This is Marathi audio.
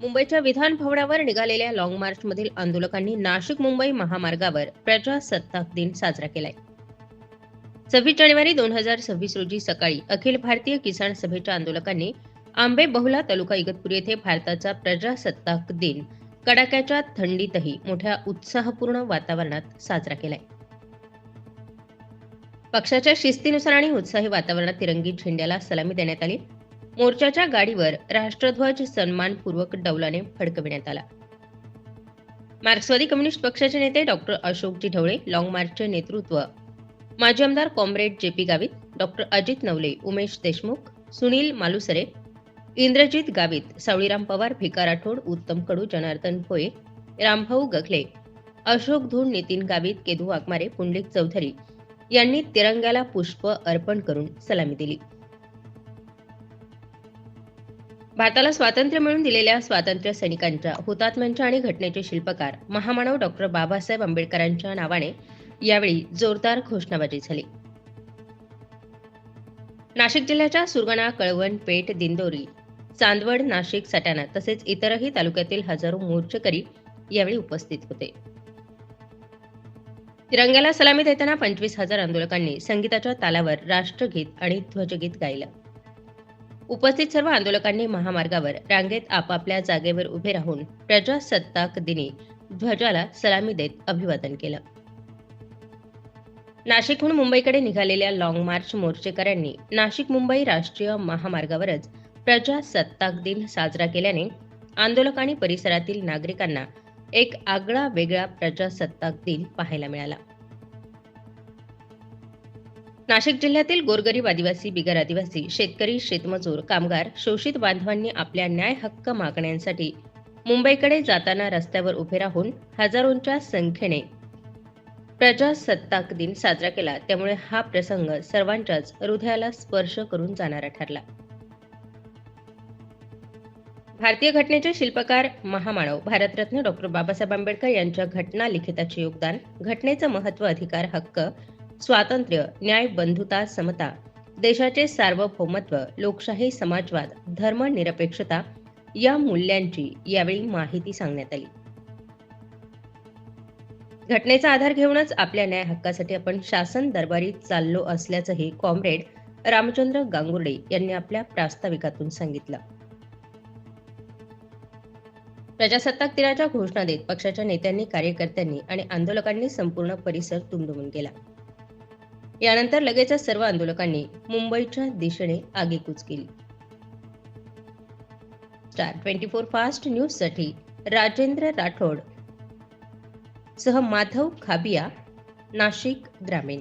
मुंबईच्या विधान भवनावर निघालेल्या लाँग मार्चमधील आंदोलकांनी नाशिक मुंबई महामार्गावर प्रजासत्ताक दिन साजरा केलाय. सव्वीस जानेवारी दोन हजार सव्वीस रोजी सकाळी अखिल भारतीय किसान सभेच्या आंदोलकांनी आंबे बहुला तालुका इगतपुरी येथे भारताचा प्रजासत्ताक दिन कडाक्याच्या थंडीतही मोठ्या उत्साहपूर्ण वातावरणात साजरा केलाय. पक्षाच्या शिस्तीनुसार आणि उत्साही वातावरणात तिरंगी झेंड्याला सलामी देण्यात आली. मोर्चाच्या गाडीवर राष्ट्रध्वज सन्मानपूर्वक डौलाने फडकविण्यात आला. मार्क्सवादी कम्युनिस्ट पक्षाचे नेते डॉक्टर अशोकजी ढवळे लाँग मार्चचे नेतृत्व माजी आमदार comrade J P Gavit doctor Ajit Navale Umesh Deshmukh Sunil Malusare Indrajit Gavit Savliram Pawar Bhika Rathod Uttam Kadu Janardan Bhoye Rambhau गखले Ashok धूण Nitin Gavit केदू Waghmare Pundalik Chaudhari यांनी तिरंग्याला पुष्प अर्पण करून सलामी दिली. भारताला स्वातंत्र्य मिळवून दिलेल्या स्वातंत्र्य सैनिकांच्या हुतात्म्यांच्या आणि घटनेचे शिल्पकार महामानव डॉक्टर बाबासाहेब आंबेडकरांच्या नावाने यावेळी जोरदार घोषणाबाजी झाली. नाशिक जिल्ह्याच्या सुरगाणा कळवण पेठ दिंदोरी चांदवड नाशिक सटाणा तसेच इतरही तालुक्यातील हजारो मोर्चेकरी यावेळी उपस्थित होते. तिरंग्याला सलामी देताना पंचवीस हजार आंदोलकांनी संगीताच्या तालावर राष्ट्रगीत आणि ध्वजगीत गायलं. उपस्थित सर्व आंदोलकांनी महामार्गावर रांगेत आपापल्या जागेवर उभे राहून प्रजासत्ताक दिनी ध्वजाला सलामी देत अभिवादन केलं. नाशिकहून मुंबईकडे निघालेल्या लाँग मार्च मोर्चेकऱ्यांनी नाशिक मुंबई राष्ट्रीय महामार्गावरच प्रजासत्ताक दिन साजरा केल्याने आंदोलक आणि परिसरातील नागरिकांना एक आगळा वेगळा प्रजासत्ताक दिन पाहायला मिळाला. नाशिक जिल्ह्यातील गोरगरीब आदिवासी बिगर आदिवासी शेतकरी शेतमजूर कामगार शोषित बांधवांनी आपल्या न्याय हक्क मागण्यांसाठी मुंबईकडे जाताना रस्त्यावर उभे राहून हजारोंच्या संख्येने प्रजासत्ताक दिन साजरा केला. त्यामुळे हा प्रसंग सर्वांच्याच हृदयाला स्पर्श करून जाणारा ठरला. भारतीय घटनेचे शिल्पकार महामानव भारतरत्न डॉक्टर बाबासाहेब आंबेडकर यांच्या घटना लिखिताचे योगदान घटनेचं महत्त्व अधिकार हक्क स्वातंत्र्य न्याय बंधुता समता देशाचे सार्वभौमत्व लोकशाही समाजवाद धर्मनिरपेक्षता या मूल्यांची यावेळी माहिती सांगण्यात आली. घटनेचा आधार घेऊनच आपल्या न्याय हक्कासाठी आपण शासन दरबारी चाललो असल्याचंही कॉम्रेड रामचंद्र गांगुर्डे यांनी आपल्या प्रास्ताविकातून सांगितलं. प्रजासत्ताक दिनाच्या घोषणा देत पक्षाच्या नेत्यांनी कार्यकर्त्यांनी आणि आंदोलकांनी संपूर्ण परिसर दुमदुमून गेला यानंतर लगेचच सर्व आंदोलकांनी मुंबईच्या दिशेने आगेकूच केली. स्टार ट्वेंटी फोर फास्ट न्यूजसाठी राजेंद्र राठोड सह माधव खाबिया नाशिक ग्रामीण.